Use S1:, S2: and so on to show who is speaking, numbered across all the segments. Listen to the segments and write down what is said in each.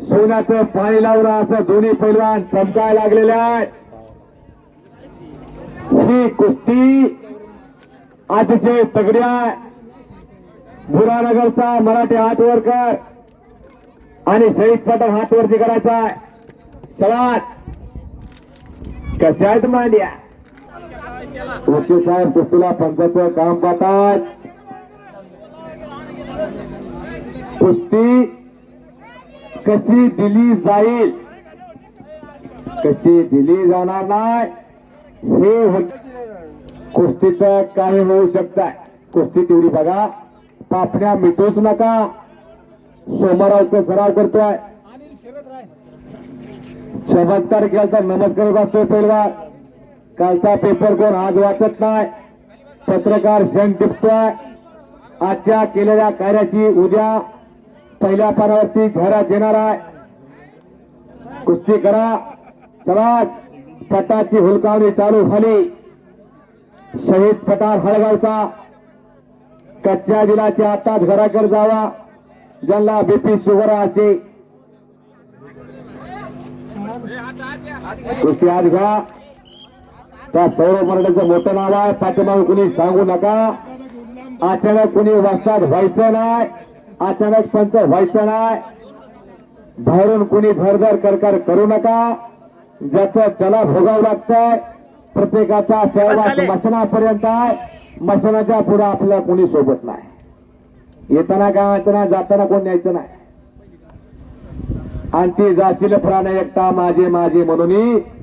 S1: सोन्याचं पाणी लावणं असं दोन्ही पैलवान चमकायला लागलेले आहेत. ही कुस्ती अतिशय तगडी आहे भुरानगरचा मराठी हात आणि शहीद पटक हातवरती करायचा आहे. सवात कशा आहेत मांड्या? साहेब कुस्तीला पंचाचं काम पाहतात. कुस्ती कशी दिली जाईल? कशी दिली जाणार नाही? हे वक- कुस्तीचं काही होऊ शकत कुस्ती तेवढी बघा. पापण्या मिटूच नका. सोमवारावचा सराव करतोय. चमत्कार केला तर नमस्कार वाचतोय पहिलवान. कालचा पेपर कोण आज वाचत नाही. पत्रकार क्षण टिपतोय. आजच्या केलेल्या कार्याची उद्या पहिल्या पानावरती जाहिरात देणार आहे. कुस्ती करा. समाज पटाची हुलकावणी चालू झाली. शहीद पठार हळगावचा. कच्च्या दिलाचे आताच घराकडे जावा. ज्यांना बीपी शुगर असे कुस्ती आज घ्या. त्या सौरव मराठ्याचं मोठं नाव आहे. पाठीमागे कुणी सांगू नका. अचानक कुणी वाचतात व्हायचं नाही. अचानक पंच व्हायचं नाही. बाहेरून कुणी भरभर करकर करू नका. ज्याचं त्याला भोगावं लागतंय. प्रत्येकाचा सहवास मशनापर्यंत आहे. मशनाच्या पुढे आपल्या कोणी सोबत नाही. येताना गावाचं नाही जाताना कोण न्यायचं नाही. आणि ती जाशील प्राण एकटा माझे माझे म्हणून.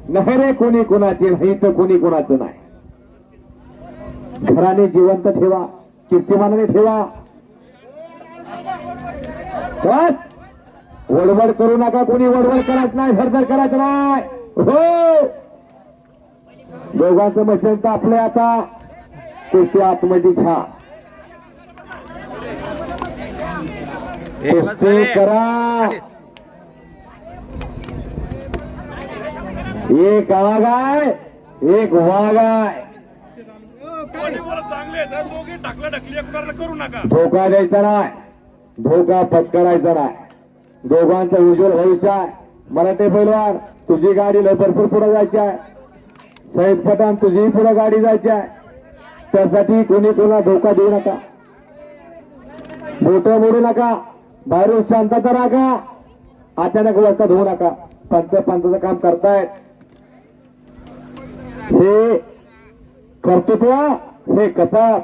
S1: नाही रे कोणी कोणाचे नाही तर कोणी कोणाचं नाही. घराने जिवंत ठेवा कीर्तिमानाने ठेवा. बस. वडवड करू नका कोणी वडवड करायचं नाही धरधर करायचं नाही. हो! दोघांचं मशीन तर आपलं आता. कुस्ती आतमध्ये घ्या. कुस्ती करा. एक आग आहे एक वाघ आहे
S2: हं. दोघे टाकला ढकली एकमेकाला करू नका.
S1: धोका द्यायचा नाही. धोका पत्करायचा नाही दोघांचं उज्ज्वल भविष्य. आहे मराठी पैलवान तुझी गाडी लवकर पुढे जायची आहे सैद पठाण तुझी पुढे गाडी जायची आहे त्यासाठी कोणी कोणा धोका देऊ नका. बोट मोडू नका. बाहेरून शांतता राखा. अचानक व्यवस्था धुवू नका. पंच पंचाचं काम करतायत. हे कर्तृत्व हे कसा?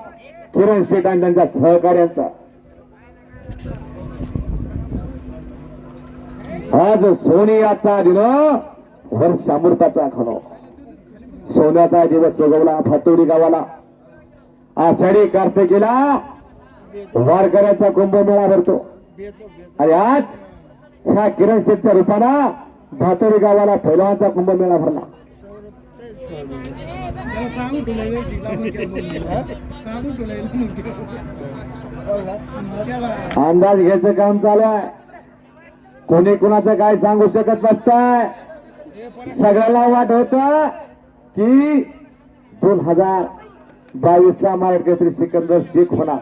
S1: किरण शेट आणि त्यांच्या सहकार्यांचा. आज सोनियाचा दिन वर्षामृताचा खनो. सोन्याचा दिवस जोगवला फातोडी गावाला. आषाढी कार्तिकीला वारकऱ्याचा कुंभमेळा भरतो. आणि आज ह्या किरण शेठच्या रूपानं भातोडी गावाला फैलवांचा कुंभमेळा भरला.
S3: सांगू
S1: अंदाज घ्यायचं काम चालू आहे. कोणी कोणाचं काय सांगू शकत नसतंय. सगळ्याला वाट होत की दोन हजार बावीस ला काहीतरी सिकंदर शेख होणार.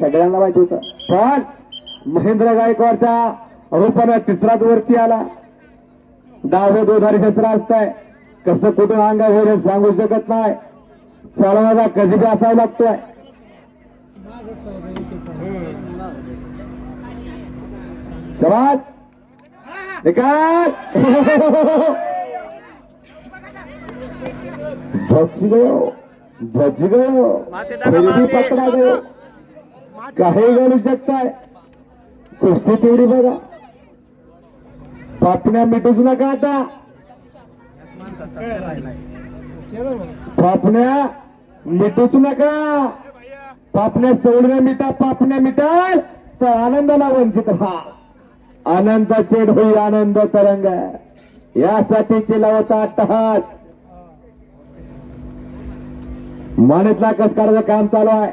S1: सगळ्यांना माहीत होत. पण महेंद्र गायकवाडच्या रूपानं तिसराच वरती आला. डावे दोधारी शस्त्र असतंय. कसं कुठून अंगा वगैरे सांगू शकत नाही. चालवायला कधी बी असावा लागतोय. समाज निकाल बच गयो बच गयो फिर भी पकडा गयो. काही घडू शकताय. कुस्ती तेवढी बघा. पापण्या मिटूच नका आता. पापण्या मिटूच नका. पापण्या सोडण्या मिटा पापण्या मिटाल तर आनंदाला वंचित व्हा. आनंदाचे ढोई आनंद तरंग यासाठी केला होता अट्टहास. मानेतला कस काढायचं काम चालू आहे.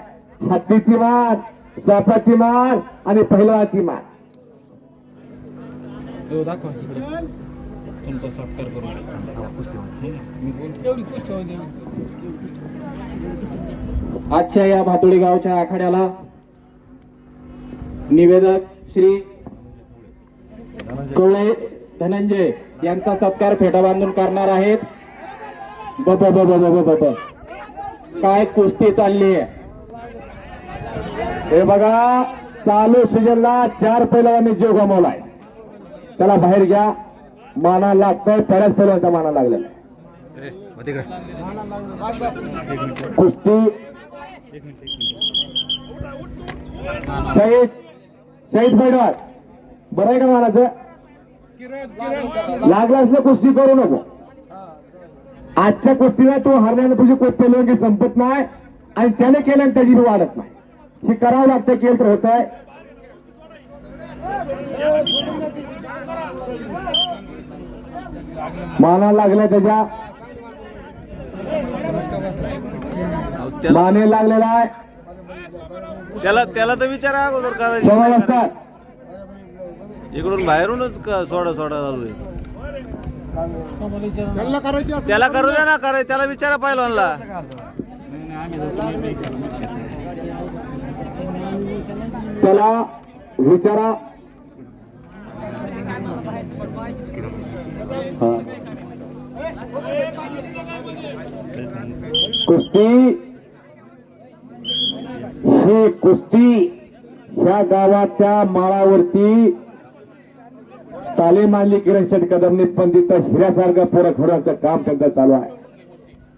S1: हत्तीची मान सापाची मान आणि पहिलवाची मान
S3: एवढी कुस्ती होऊन दे.
S4: आजच्या या भातोडी गावच्या आखाड्याला निवेदक श्री कोळे धनंजय यांचा सत्कार फेटा बांधून करणार आहेत. बब बब बब बब काय कुस्ती चालली आहे?
S1: हे बघा चालू सीजनला चार पैलवानी जीव गमावलाय. त्याला बाहेर घ्या. माना लागतोय बऱ्याच पैलवांचा माना लागलेला कुस्ती शहीद शहीद पैलवान बरं आहे का महाराज? लागला असलं कुस्ती करू नको. आजच्या कुस्तीला तो हरल्याने तुझी पैलवानगी संपत नाही आणि त्याने केल्याने त्याची बी वाढत नाही. हे करावं लागतं केलं तर होत आहे माना लागल्या त्याच्या. माने लागलेला आहे.
S5: त्याला त्याला तर विचारा अगोदर
S1: असतात
S5: इकडून बाहेरूनच क- सोडा सोडा चालू आहे. त्याला करू द्या ना कराय त्याला विचारा पहिलवानला.
S1: त्याला विचारा. हा. कुस्ती ही कुस्ती या गावाच्या माळावरती तालीम आणली किरण शेठ कदमने पण तिथं हिऱ्यासारखं पोरं घडवायचं काम त्यांचं चालू आहे.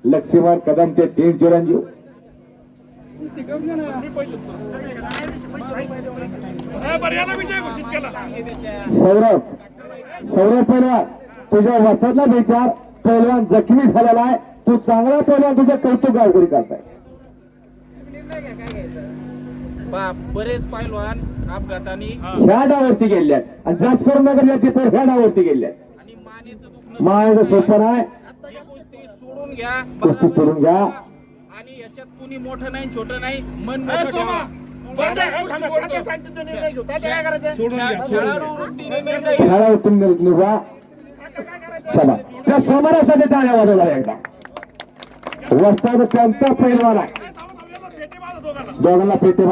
S1: लक्ष्मण कदमचे तीन चिरंजीव. सौरभ. सौरभ पहिलवान तुझ्या वस्तातला विचार पहिलवान जखमी झालेला आहे. तू चांगला पहिलवान तुझं कौतुक गावकरी करताय
S4: बाप बरेच पैलवान अपघाताने
S1: ह्या डावरती गेल्यात आणि जास्त करून नगर याची पोर ह्या डावरती गेल्यात
S4: आणि मानेचं दुखणं
S1: माझं सोपं नाही.
S4: ही कुस्ती सोडून घ्या.
S1: कुस्ती सोडून घ्या.
S4: आणि याच्यात कुणी मोठं नाही छोटं नाही. मन मोठं
S2: सोमा.
S4: ठेवा. खेळा- खेळाडू वृत्तीने निर्णय घ्या.
S1: ह्याला उतरून निघा चला. त्या समोरासाठी टाळ्या वाजवला एकदा. वस्ताद त्यांचा पहिलवान आहे. दोघांना पेटे